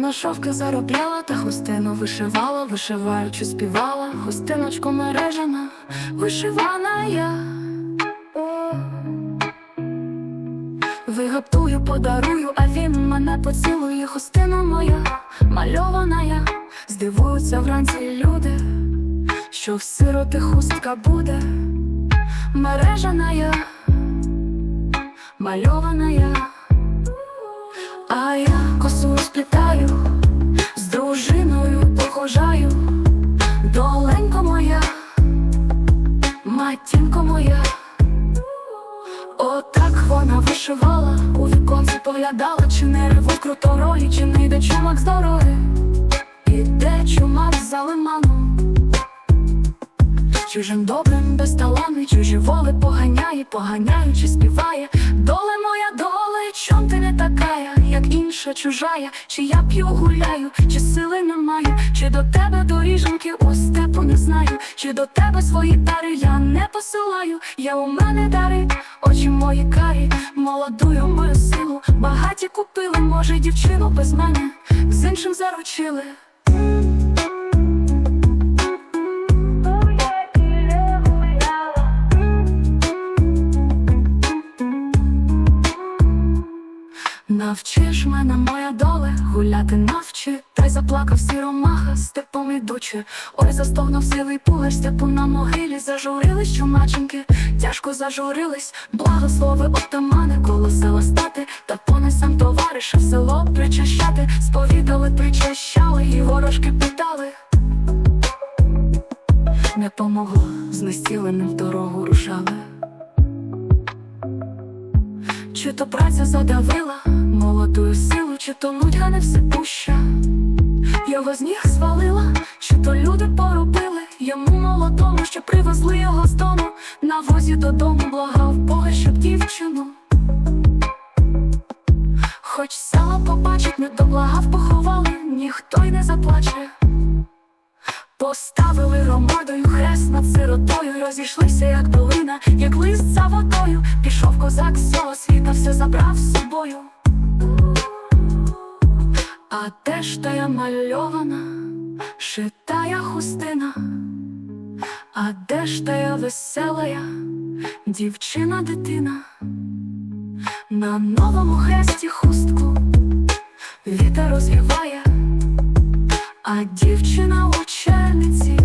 на шовки заробляла, та хустину вишивала, вишиваючи, співала, хустиночку мережена, вишивана я. О. Вигаптую, подарую, а він мене поцілує, хустина моя, мальована я, здивуються вранці люди, що в сироти хустка буде, мережена я, мальована я, а я косу розплітаю, з дружиною похожаю, доленько моя, матінко моя. Отак вона вишивала, у віконці поглядала, чи не ревуть круторої, чи не йде чумак з дороги. Іде чумак за лиманом. Чужим добрим безталанний, чужі воли поганяє, поганяючи, співає. Як чужая, чи я п'ю гуляю, чи сили не маю, чи до тебе доріженки у степу не знаю, чи до тебе свої дари я не посилаю. Я у мене дари, очі мої карі, молодую мою силу, багаті купили, може, дівчину без мене, з іншим заручили. Навчиш мене, моя доле, гуляти навчи, та й заплакав сіромаха, степом ідучи. Ой, застогнув сивий пугар, степу на могилі, зажурились чумаченьки, тяжко зажурились, благослови отамани, коло села стати, та понесем товариша в село причащати, сповідали, причащали, і ворожки питали. Не помогло, знесіленим дорогу рушали. Чи то праця задавила молодую силу, чи то нудьга не все пуща, його з ніг звалила, чи то люди поробили йому молодому, що привезли його з дому, на возі додому благав Бога, щоб дівчину. Хоч села побачить, не доблагав, поховали, ніхто й не заплаче. Поставили громадою хрест над сиротою, розійшлися, як долина, як лист за водою. Пішов козак забрав з собою. А де ж та я мальована, шитая хустина, а де ж та я веселая дівчина дитина, на новому хресті хустку вітер розвіває. А дівчина у черниці